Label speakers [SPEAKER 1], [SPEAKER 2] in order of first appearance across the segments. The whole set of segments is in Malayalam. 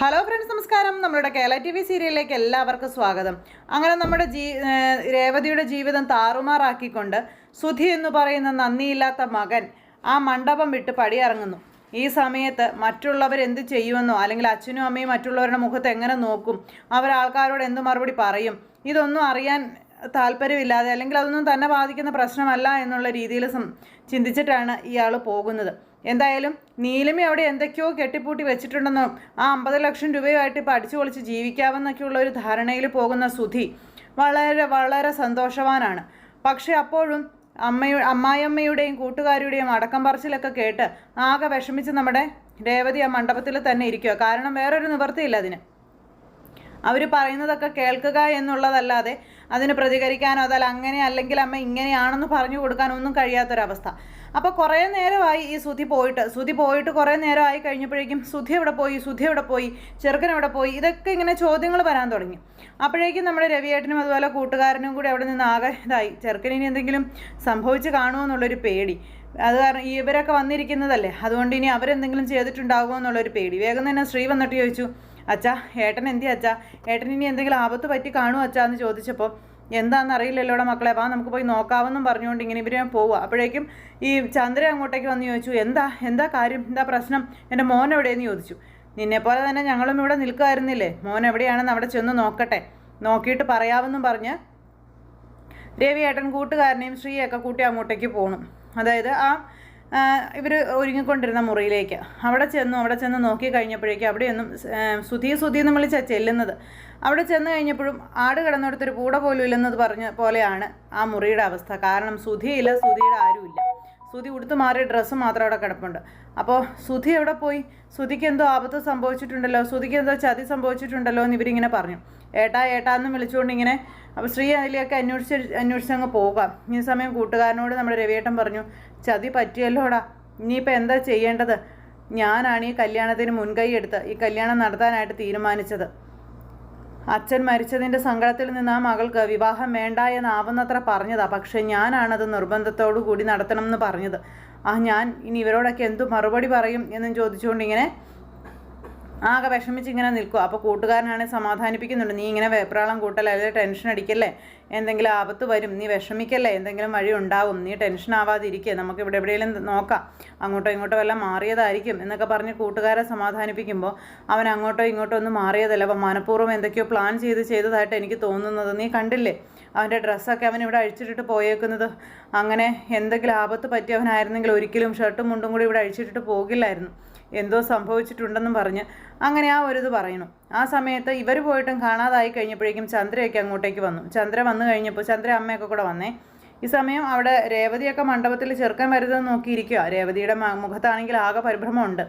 [SPEAKER 1] ഹലോ ഫ്രണ്ട്സ് നമസ്കാരം. നമ്മുടെ കേരള ടി വി സീരിയലിലേക്ക് എല്ലാവർക്കും സ്വാഗതം. അങ്ങനെ നമ്മുടെ ജീ രേവതിയുടെ ജീവിതം താറുമാറാക്കിക്കൊണ്ട് സുധി എന്ന് പറയുന്ന നന്ദിയില്ലാത്ത മകൻ ആ മണ്ഡപം വിട്ട് പടിയിറങ്ങുന്നു. ഈ സമയത്ത് മറ്റുള്ളവർ എന്ത് ചെയ്യുമെന്നോ അല്ലെങ്കിൽ അച്ഛനും അമ്മയും മറ്റുള്ളവരുടെ മുഖത്ത് എങ്ങനെ നോക്കും അവർ ആൾക്കാരോട് എന്ത് മറുപടി പറയും ഇതൊന്നും അറിയാൻ താല്പര്യമില്ലാതെ അല്ലെങ്കിൽ അതൊന്നും തന്നെ ബാധിക്കുന്ന പ്രശ്നമല്ല എന്നുള്ള രീതിയിൽ ചിന്തിച്ചിട്ടാണ് ഇയാൾ പോകുന്നത്. എന്തായാലും നീലിമ അവിടെ എന്തൊക്കെയോ കെട്ടിപ്പൂട്ടി വെച്ചിട്ടുണ്ടെന്നും ആ അമ്പത് ലക്ഷം രൂപയുമായിട്ട് ഇപ്പോൾ അടിച്ചു പൊളിച്ച് ജീവിക്കാമെന്നൊക്കെയുള്ള ഒരു ധാരണയിൽ പോകുന്ന സുധി വളരെ വളരെ സന്തോഷവാനാണ്. പക്ഷേ അപ്പോഴും അമ്മയു അമ്മായിയമ്മയുടെയും കൂട്ടുകാരിയുടെയും അടക്കം പറച്ചിലൊക്കെ കേട്ട് ആകെ വിഷമിച്ച് നമ്മുടെ രേവതി ആ മണ്ഡപത്തിൽ തന്നെ ഇരിക്കുക. കാരണം വേറൊരു നിവൃത്തിയില്ല അതിന്. അവർ പറയുന്നതൊക്കെ കേൾക്കുക എന്നുള്ളതല്ലാതെ അതിന് പ്രതികരിക്കാനോ അതല്ല അങ്ങനെ അല്ലെങ്കിൽ അമ്മ ഇങ്ങനെയാണെന്ന് പറഞ്ഞു കൊടുക്കാനോ ഒന്നും കഴിയാത്തൊരവസ്ഥ. അപ്പോൾ കുറേ നേരമായി ഈ സുധി പോയിട്ട് സുധി പോയിട്ട് കുറേ നേരമായി കഴിഞ്ഞപ്പോഴേക്കും സുധി എവിടെ പോയി സുധി എവിടെ പോയി ചെറുക്കൻ എവിടെ പോയി ഇതൊക്കെ ഇങ്ങനെ ചോദ്യങ്ങൾ വരാൻ തുടങ്ങി. അപ്പോഴേക്കും നമ്മുടെ രവിയേട്ടനും അതുപോലെ കൂട്ടുകാരനും കൂടി അവിടെ നിന്ന് ആകെ ഇതായി. ചെറുക്കന് ഇനി എന്തെങ്കിലും സംഭവിച്ച് കാണുമോ എന്നുള്ളൊരു പേടി. അത് കാരണം ഇവരൊക്കെ വന്നിരിക്കുന്നതല്ലേ? അതുകൊണ്ട് ഇനി അവരെന്തെങ്കിലും ചെയ്തിട്ടുണ്ടാകുമോ എന്നുള്ളൊരു പേടി. വേഗം തന്നെ ശ്രീ വന്നിട്ട് ചോദിച്ചു അച്ഛാ ഏട്ടൻ എന്തി അച്ഛാ? ഏട്ടൻ ഇനി എന്തെങ്കിലും ആപത്ത് പറ്റി കാണുമോ അച്ഛാ? എന്ന് ചോദിച്ചപ്പോൾ എന്താണെന്ന് അറിയില്ലല്ലോടെ മക്കളെ വാ നമുക്ക് പോയി നോക്കാമെന്നും പറഞ്ഞുകൊണ്ട് ഇങ്ങനെ ഇവരെ പോവുക. അപ്പോഴേക്കും ഈ ചന്ദ്ര അങ്ങോട്ടേക്ക് വന്ന് ചോദിച്ചു എന്താ എന്താ കാര്യം? എന്താ പ്രശ്നം? എന്റെ മോൻ എവിടെയെന്ന് ചോദിച്ചു. നിന്നെപ്പോലെ തന്നെ ഞങ്ങളും ഇവിടെ നിൽക്കുമായിരുന്നില്ലേ മോൻ എവിടെയാണെന്ന് അവിടെ ചെന്ന് നോക്കട്ടെ. നോക്കിയിട്ട് പറയാമെന്നും പറഞ്ഞ് രവിയേട്ടൻ കൂട്ടുകാരനെയും ശ്രീയൊക്കെ കൂട്ടി അങ്ങോട്ടേക്ക് പോകണം അതായത് ആ ഇവർ ഒരുങ്ങിക്കൊണ്ടിരുന്ന മുറിയിലേക്ക്. അവിടെ ചെന്നു അവിടെ ചെന്ന് നോക്കി കഴിഞ്ഞപ്പോഴേക്കും അവിടെയൊന്നും സുധീ സുധി എന്ന് വിളിച്ചാൽ ചെല്ലുന്നത്. അവിടെ ചെന്ന് കഴിഞ്ഞപ്പോഴും ആട് കിടന്നിടത്തൊരു കൂട പോലും ഇല്ലെന്നത് പറഞ്ഞ പോലെയാണ് ആ മുറിയുടെ അവസ്ഥ. കാരണം സുധിയില്ല സുധിയുടെ ആരുമില്ല സുധി ഉടുത്തു മാറിയ ഡ്രസ്സ് മാത്രം അവിടെ കിടപ്പുണ്ട്. അപ്പോൾ സുധി എവിടെ പോയി? സുധിക്ക് എന്തോ ആപത്ത് സംഭവിച്ചിട്ടുണ്ടല്ലോ? സുധിക്ക് എന്തോ ചതി സംഭവിച്ചിട്ടുണ്ടല്ലോ എന്ന് ഇവരിങ്ങനെ പറഞ്ഞു. ഏട്ടാ ഏട്ടാ എന്ന് വിളിച്ചുകൊണ്ട് ഇങ്ങനെ അപ്പോൾ ശ്രീ അതിലേക്ക് അന്വേഷിച്ച് അന്വേഷിച്ചങ്ങ് പോകാം. ഈ സമയം കൂട്ടുകാരനോട് നമ്മുടെ രവിയേട്ടൻ പറഞ്ഞു ചതി പറ്റിയല്ലോടാ. ഇനിയിപ്പോൾ എന്താ ചെയ്യേണ്ടത്? ഞാനാണ് ഈ കല്യാണത്തിന് മുൻകൈ എടുത്ത് ഈ കല്യാണം നടത്താനായിട്ട് തീരുമാനിച്ചത്. അച്ഛൻ മരിച്ചതിന്റെ സങ്കടത്തിൽ നിന്ന് ആ മകൾക്ക് വിവാഹം വേണ്ട എന്നാവുന്നത്ര പറഞ്ഞതാ. പക്ഷേ ഞാനാണത് നിർബന്ധത്തോടു കൂടി നടത്തണം എന്ന് പറഞ്ഞത്. ആ ഞാൻ ഇനി ഇവരോടൊക്കെ എന്തു മറുപടി പറയും എന്നും ചോദിച്ചുകൊണ്ട് ഇങ്ങനെ ആകെ വിഷമിച്ച് ഇങ്ങനെ നിൽക്കുക അപ്പോൾ കൂട്ടുകാരനാണെങ്കിൽ സമാധാനിപ്പിക്കുന്നുണ്ട്. നീ ഇങ്ങനെ വേപ്രാളം കൂട്ടല്ലേ അല്ലെങ്കിൽ ടെൻഷൻ അടിക്കല്ലേ? എന്തെങ്കിലും ആപത്ത് വരും നീ വിഷമിക്കല്ലേ? എന്തെങ്കിലും വഴി ഉണ്ടാവും. നീ ടെൻഷൻ ആവാതിരിക്കുക നമുക്ക് ഇവിടെ എവിടെയെങ്കിലും നോക്കാം. അങ്ങോട്ടോ ഇങ്ങോട്ടോ വല്ലതും മാറിയതായിരിക്കും എന്നൊക്കെ പറഞ്ഞ് കൂട്ടുകാരെ സമാധാനിപ്പിക്കുമ്പോൾ അവൻ അങ്ങോട്ടോ ഇങ്ങോട്ടോ ഒന്നും മാറിയതല്ല. അപ്പോൾ മനഃപൂർവം എന്തൊക്കെയോ പ്ലാൻ ചെയ്ത് ചെയ്തതായിട്ട് എനിക്ക് തോന്നുന്നത്. നീ കണ്ടില്ലേ? അവന്റെ ഡ്രസ്സൊക്കെ അവൻ ഇവിടെ അഴിച്ചിട്ടിട്ട് പോയേക്കുന്നത്. അങ്ങനെ എന്തെങ്കിലും ആപത്ത് പറ്റിയവനായിരുന്നെങ്കിൽ ഒരിക്കലും ഷർട്ടും മുണ്ടും കൂടി ഇവിടെ അഴിച്ചിട്ടിട്ട് പോകില്ലായിരുന്നു. എന്തോ സംഭവിച്ചിട്ടുണ്ടെന്നും പറഞ്ഞ് അങ്ങനെ ആ ഒരു ഇത് പറയുന്നു. ആ സമയത്ത് ഇവർ പോയിട്ടും കാണാതായി കഴിഞ്ഞപ്പോഴേക്കും ചന്ദ്രയൊക്കെ അങ്ങോട്ടേക്ക് വന്നു. ചന്ദ്ര വന്നു കഴിഞ്ഞപ്പോൾ ചന്ദ്ര അമ്മയൊക്കെ കൂടെ വന്നേ. ഈ സമയം അവിടെ രേവതിയൊക്കെ മണ്ഡപത്തിൽ ചെറുക്കാൻ വരുന്നത് നോക്കിയിരിക്കുക രേവതിയുടെ മുഖത്താണെങ്കിൽ ആകെ പരിഭ്രമമുണ്ട്.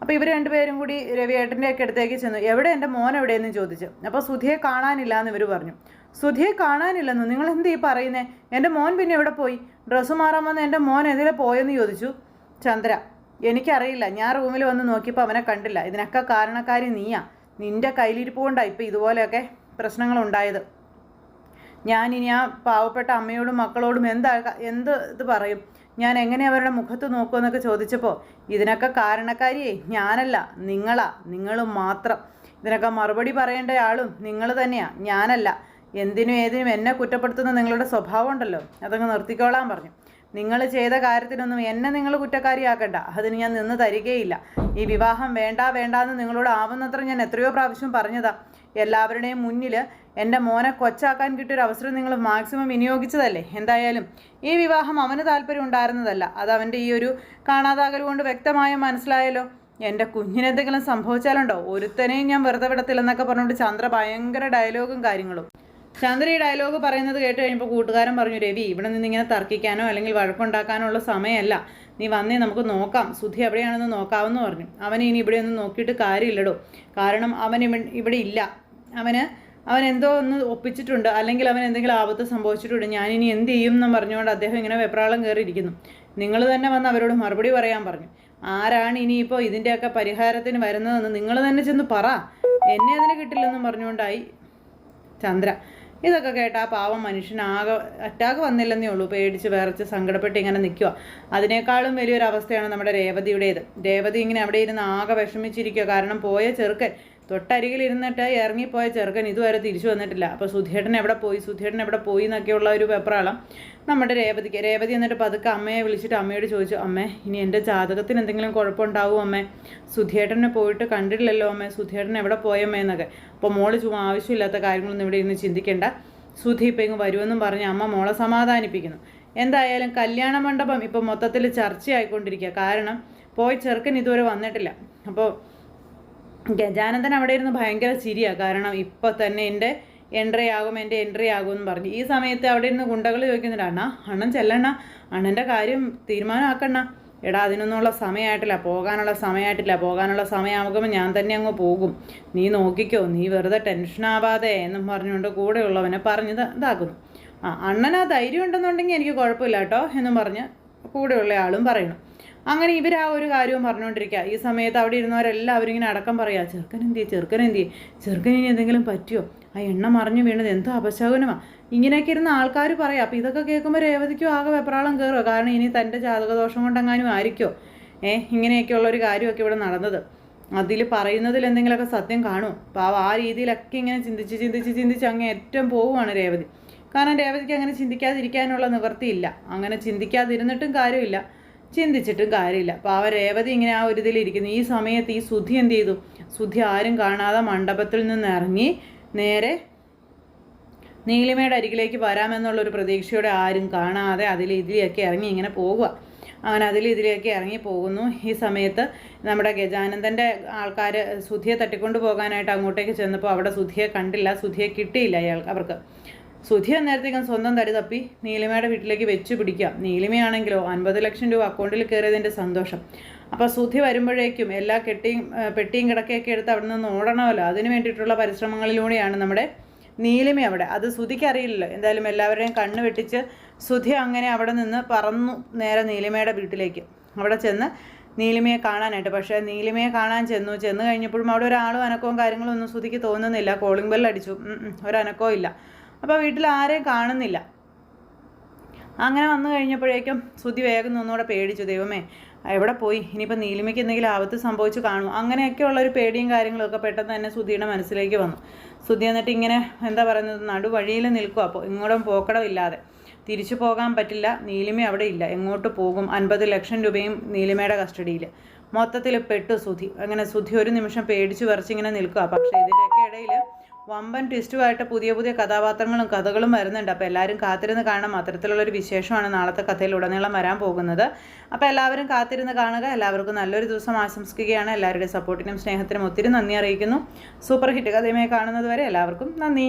[SPEAKER 1] അപ്പോൾ ഇവർ രണ്ടുപേരും കൂടി രവിയേട്ടന്റെ ഒക്കെ അടുത്തേക്ക് ചെന്നു. എവിടെ എന്റെ മോൻ എവിടെയെന്ന് ചോദിച്ചു. അപ്പോൾ സുധിയെ കാണാനില്ല എന്ന് ഇവർ പറഞ്ഞു. സുധിയെ കാണാനില്ലെന്നു? നിങ്ങൾ എന്ത് ഈ പറയുന്നേ? എന്റെ മോൻ പിന്നെ എവിടെ പോയി? ഡ്രസ്സ് മാറാൻ വന്ന് എന്റെ മോൻ എതിരെ പോയെന്ന് ചോദിച്ചു ചന്ദ്ര. എനിക്കറിയില്ല. ഞാൻ റൂമിൽ വന്ന് നോക്കിയപ്പോൾ അവനെ കണ്ടില്ല. ഇതിനൊക്കെ കാരണക്കാരി നീയാ. നിന്റെ കയ്യിലിരിപ്പ് കൊണ്ടാണ് ഇപ്പോൾ ഇതുപോലെയൊക്കെ പ്രശ്നങ്ങളുണ്ടായത്. ഞാനിനി ആ പാവപ്പെട്ട അമ്മയോടും മക്കളോടും എന്താ എന്ത് ഇത് പറയും? ഞാൻ എങ്ങനെ അവരുടെ മുഖത്ത് നോക്കുമെന്നൊക്കെ ചോദിച്ചപ്പോൾ ഇതിനൊക്കെ കാരണക്കാരിയേ ഞാനല്ല നിങ്ങളാ നിങ്ങൾ മാത്രം. ഇതിനൊക്കെ മറുപടി പറയേണ്ട ആളും നിങ്ങൾ തന്നെയാണ് ഞാനല്ല. എന്തിനും ഏതിനും എന്നെ കുറ്റപ്പെടുത്തുന്ന നിങ്ങളുടെ സ്വഭാവം ഉണ്ടല്ലോ. അതങ്ങ് നിർത്തിക്കോളാൻ പറഞ്ഞു. നിങ്ങൾ ചെയ്ത കാര്യത്തിനൊന്നും എന്നെ നിങ്ങൾ കുറ്റക്കാരിയാക്കണ്ട. അതിന് ഞാൻ നിന്ന് തരികയില്ല. ഈ വിവാഹം വേണ്ട വേണ്ട എന്ന് നിങ്ങളോട് ആവുന്നത്ര ഞാൻ എത്രയോ പ്രാവശ്യം പറഞ്ഞതാ. എല്ലാവരുടെയും മുന്നിൽ എന്റെ മോനെ കൊച്ചാക്കാൻ കിട്ടിയൊരു അവസരം നിങ്ങൾ മാക്സിമം വിനിയോഗിച്ചതല്ലേ? എന്തായാലും ഈ വിവാഹം അവന് താല്പര്യം ഉണ്ടായിരുന്നതല്ല. അത് അവന്റെ ഈ ഒരു കാണാതാകൽ കൊണ്ട് വ്യക്തമായ മനസ്സിലായല്ലോ? എന്റെ കുഞ്ഞിനെന്തെങ്കിലും സംഭവിച്ചാലുണ്ടോ? ഒരുത്തനെയും ഞാൻ വെറുതെ വിടത്തില്ലെന്നൊക്കെ പറഞ്ഞുകൊണ്ട് ചന്ദ്ര ഭയങ്കര ഡയലോഗും കാര്യങ്ങളും. ചന്ദ്ര ഈ ഡയലോഗ് പറയുന്നത് കേട്ട് കഴിഞ്ഞപ്പോൾ കൂട്ടുകാരൻ പറഞ്ഞു രവി ഇവിടെ നിന്ന് ഇങ്ങനെ തർക്കിക്കാനോ അല്ലെങ്കിൽ വഴക്കുണ്ടാക്കാനോ ഉള്ള സമയമല്ല. നീ വന്നേ നമുക്ക് നോക്കാം. സുധി എവിടെയാണെന്ന് നോക്കാമെന്ന് പറഞ്ഞു. അവനെ ഇനി ഇവിടെ ഒന്നും നോക്കിയിട്ട് കാര്യമില്ലടോ. കാരണം അവൻ ഇവ- ഇവിടെ ഇല്ല. അവന് അവൻ എന്തോ ഒന്ന് ഒപ്പിച്ചിട്ടുണ്ട്. അല്ലെങ്കിൽ അവൻ എന്തെങ്കിലും ആപത്ത് സംഭവിച്ചിട്ടുണ്ട്. ഞാനിനി എന്ത് ചെയ്യും എന്ന് പറഞ്ഞുകൊണ്ട് അദ്ദേഹം ഇങ്ങനെ വെപ്രാളം കയറിയിരിക്കുന്നു. നിങ്ങൾ തന്നെ വന്ന് അവരോട് മറുപടി പറയാൻ പറഞ്ഞു. ആരാണ് ഇനിയിപ്പോൾ ഇതിന്റെയൊക്കെ പരിഹാരത്തിന് വരുന്നതെന്ന് നിങ്ങൾ തന്നെ ചെന്ന് പറ. എന്നെ അതിന് കിട്ടില്ലെന്നും പറഞ്ഞുകൊണ്ടായി ചന്ദ്ര. ഇതൊക്കെ കേട്ട് ആ പാവം മനുഷ്യനാകെ അറ്റാക്ക് വന്നില്ലെന്നേ ഉള്ളൂ. പേടിച്ച് വിറച്ച് സങ്കടപ്പെട്ട് ഇങ്ങനെ നിൽക്കുക അതിനേക്കാളും വലിയൊരു അവസ്ഥയാണ് നമ്മുടെ രേവതിയുടേത്. രേവതി ഇങ്ങനെ അവിടെ ഇരുന്ന് ആകെ വിഷമിച്ചിരിക്കുക കാരണം പോയ ചെറുക്കൻ തൊട്ടരികിൽ ഇരുന്നിട്ട് ഇറങ്ങിപ്പോയ ചെറുക്കൻ ഇതുവരെ തിരിച്ചു വന്നിട്ടില്ല. അപ്പോൾ സുധേട്ടൻ എവിടെ പോയി? സുധേട്ടൻ എവിടെ പോയി എന്നൊക്കെയുള്ള ഒരു വെപ്രാളം നമ്മുടെ രേവതിക്ക്. രേവതി എന്നിട്ട് പതുക്കെ അമ്മയെ വിളിച്ചിട്ട് അമ്മയോട് ചോദിച്ചു അമ്മേ ഇനി എന്റെ ജാതകത്തിന് എന്തെങ്കിലും കുഴപ്പമുണ്ടാവും അമ്മേ? സുധേട്ടനെ പോയിട്ട് കണ്ടിട്ടില്ലല്ലോ അമ്മേ. സുധേട്ടൻ എവിടെ പോയമ്മേ എന്നൊക്കെ. അപ്പോൾ മോൾ ചുമ്മാ ആവശ്യമില്ലാത്ത കാര്യങ്ങളൊന്നും ഇവിടെ ഇരുന്ന് ചിന്തിക്കേണ്ട. സുധി ഇപ്പം ഇങ്ങ് വരുമെന്നും പറഞ്ഞ് അമ്മ മോളെ സമാധാനിപ്പിക്കുന്നു. എന്തായാലും കല്യാണ മണ്ഡപം ഇപ്പം മൊത്തത്തിൽ ചർച്ചയായിക്കൊണ്ടിരിക്കുക. കാരണം പോയി ചെറുക്കൻ ഇതുവരെ വന്നിട്ടില്ല. അപ്പോൾ ഗജാനന്ദൻ അവിടെ ഇരുന്ന് ഭയങ്കര ചിരിയാണ് കാരണം ഇപ്പോൾ തന്നെ എന്റെ എൻട്രി ആകും എന്റെ എൻട്രി ആകും എന്ന് പറഞ്ഞു. ഈ സമയത്ത് അവിടെ ഇരുന്ന് ഗുണ്ടകൾ ചോദിക്കുന്നുണ്ട് അണ്ണാ അണ്ണൻ ചെല്ലണ്ണ. അണ്ണന്റെ കാര്യം തീരുമാനമാക്കണ്ണ. എടാ അതിനൊന്നുള്ള സമയമായിട്ടില്ല. പോകാനുള്ള സമയമായിട്ടില്ല. പോകാനുള്ള സമയമാകുമ്പോൾ ഞാൻ തന്നെ അങ്ങ് പോകും. നീ നോക്കിക്കോ. നീ വെറുതെ ടെൻഷനാവാതെ എന്നും പറഞ്ഞുകൊണ്ട് കൂടെയുള്ളവനെ പറഞ്ഞ് ഇത- ഇതാക്കുന്നു ആ അണ്ണൻ ആ ധൈര്യം ഉണ്ടെന്നുണ്ടെങ്കിൽ എനിക്ക് കുഴപ്പമില്ല കേട്ടോ എന്നും പറഞ്ഞ് കൂടെയുള്ള ആളും പറയുന്നു. അങ്ങനെ ഇവർ ആ ഒരു കാര്യവും പറഞ്ഞുകൊണ്ടിരിക്കുക ഈ സമയത്ത് അവിടെ ഇരുന്നവരെല്ലാവരും ഇങ്ങനെ അടക്കം പറയുക ചെറുക്കൻ എന്തിയെ ചെറുക്കൻ എന്തിയെ ചെറുക്കൻ ഇനി എന്തെങ്കിലും പറ്റിയോ? ആ എണ്ണ മറിഞ്ഞു വീണത് എന്തോ അപശകുനമാ. ഇങ്ങനെയൊക്കെ ഇരുന്ന ആൾക്കാർ പറയാം. അപ്പോൾ ഇതൊക്കെ കേൾക്കുമ്പോൾ രേവതിക്കും ആകെ വെപ്രാളം കയറുമോ കാരണം ഇനി തന്റെ ജാതകദോഷം കൊണ്ടെങ്ങാനും ആയിരിക്കോ? ഏ ഇങ്ങനെയൊക്കെയുള്ള ഒരു കാര്യമൊക്കെ ഇവിടെ നടന്നത്. അതിൽ പറയുന്നതിൽ എന്തെങ്കിലുമൊക്കെ സത്യം കാണുമോ അപ്പോൾ ആ രീതിയിലൊക്കെ ഇങ്ങനെ ചിന്തിച്ച് ചിന്തിച്ച് ചിന്തിച്ച് അങ്ങ് ഏറ്റവും പോവുകയാണ് രേവതി. കാരണം രേവതിക്ക് അങ്ങനെ ചിന്തിക്കാതിരിക്കാനുള്ള നിവൃത്തിയില്ല. അങ്ങനെ ചിന്തിക്കാതിരുന്നിട്ടും കാര്യമില്ല. ചിന്തിച്ചിട്ടും കാര്യമില്ല. ആ രേവതി ഇങ്ങനെ ആ ഒരു ഇതിലിരിക്കുന്നു ഈ സമയത്ത് ഈ സുധി എന്ത് ചെയ്തു? സുധി ആരും കാണാതെ മണ്ഡപത്തിൽ നിന്ന് ഇറങ്ങി നേരെ നീലിമയുടെ അരികിലേക്ക് വരാമെന്നുള്ളൊരു പ്രതീക്ഷയോടെ ആരും കാണാതെ അതിൽ ഇതിലേക്ക് ഇറങ്ങി ഇങ്ങനെ പോകുക അങ്ങനെ അതിൽ ഇതിലേക്ക് ഇറങ്ങി പോകുന്നു. ഈ സമയത്ത് നമ്മുടെ ഗജാനന്ദന്റെ ആൾക്കാർ സുധിയെ തട്ടിക്കൊണ്ട് പോകാനായിട്ട് അങ്ങോട്ടേക്ക് ചെന്നപ്പോൾ അവിടെ സുധിയെ കണ്ടില്ല. സുധിയെ കിട്ടിയില്ല അയാൾ അവർക്ക്. സുധി അന്നേരത്തേക്കും സ്വന്തം തടി തപ്പി നീലിമയുടെ വീട്ടിലേക്ക് വെച്ച് പിടിക്കാം. നീലിമയാണെങ്കിലോ അൻപത് ലക്ഷം രൂപ അക്കൗണ്ടിൽ കയറിയതിന്റെ സന്തോഷം. അപ്പോൾ സുധി വരുമ്പോഴേക്കും എല്ലാ കെട്ടിയും പെട്ടിയും കിടക്കയൊക്കെ എടുത്ത് അവിടെ നിന്ന് ഓടണമല്ലോ. അതിന് വേണ്ടിയിട്ടുള്ള പരിശ്രമങ്ങളിലൂടെയാണ് നമ്മുടെ നീലിമ അവിടെ. അത് സുധിക്ക് അറിയില്ലല്ലോ. എന്തായാലും എല്ലാവരെയും കണ്ണ് വെട്ടിച്ച് സുധി അങ്ങനെ അവിടെ നിന്ന് പറന്നു നേരെ നീലിമയുടെ വീട്ടിലേക്ക്. അവിടെ ചെന്ന് നീലിമയെ കാണാനായിട്ട്. പക്ഷേ നീലിമയെ കാണാൻ ചെന്നു. ചെന്ന് കഴിഞ്ഞപ്പോഴും അവിടെ ഒരാളും അനക്കവും കാര്യങ്ങളും ഒന്നും സുധിക്ക് തോന്നുന്നില്ല. കോളിംഗ് ഉം, ഒരനക്കവും ഇല്ല. അപ്പോൾ വീട്ടിൽ ആരെയും കാണുന്നില്ല. അങ്ങനെ വന്നു കഴിഞ്ഞപ്പോഴേക്കും ശ്രുതി വേഗം ഒന്നുകൂടെ പേടിച്ചു ദൈവമേ എവിടെ പോയി? ഇനിയിപ്പോൾ നീലിമയ്ക്ക് എന്തെങ്കിലും ആപത്ത് സംഭവിച്ചു കാണും അങ്ങനെയൊക്കെയുള്ള ഒരു പേടിയും കാര്യങ്ങളൊക്കെ പെട്ടെന്ന് തന്നെ സുധിയുടെ മനസ്സിലേക്ക് വന്നു. സുധി എന്നിട്ട് ഇങ്ങനെ എന്താ പറയുന്നത് നടുവഴിയിൽ നിൽക്കുക അപ്പോൾ ഇങ്ങോട്ടും പോക്കടമില്ലാതെ തിരിച്ചു പോകാൻ പറ്റില്ല നീലിമ അവിടെ ഇല്ല എങ്ങോട്ട് പോകും? അൻപത് ലക്ഷം രൂപയും നീലിമയുടെ കസ്റ്റഡിയിൽ മൊത്തത്തിൽ പെട്ടു സുധി അങ്ങനെ സുധി ഒരു നിമിഷം പേടിച്ചു വരച്ചിങ്ങനെ നിൽക്കുക പക്ഷേ ഇതിന്റെയൊക്കെ ഇടയിൽ വമ്പൻ ട്വിസ്റ്റുമായിട്ട് പുതിയ പുതിയ കഥാപാത്രങ്ങളും കഥകളും വരുന്നുണ്ട്. അപ്പോൾ എല്ലാവരും കാത്തിരുന്ന് കാണണം. അത്തരത്തിലുള്ളൊരു വിശേഷമാണ് നാളത്തെ കഥയിൽ ഉടനീളം വരാൻ പോകുന്നത്. അപ്പോൾ എല്ലാവരും കാത്തിരുന്ന് കാണുക. എല്ലാവർക്കും നല്ലൊരു ദിവസം ആശംസിക്കുകയാണ്. എല്ലാവരുടെയും സപ്പോർട്ടിനും സ്നേഹത്തിനും ഒത്തിരി നന്ദി അറിയിക്കുന്നു. സൂപ്പർ ഹിറ്റ് കഥയുമായി കാണുന്നത് വരെ എല്ലാവർക്കും നന്ദി.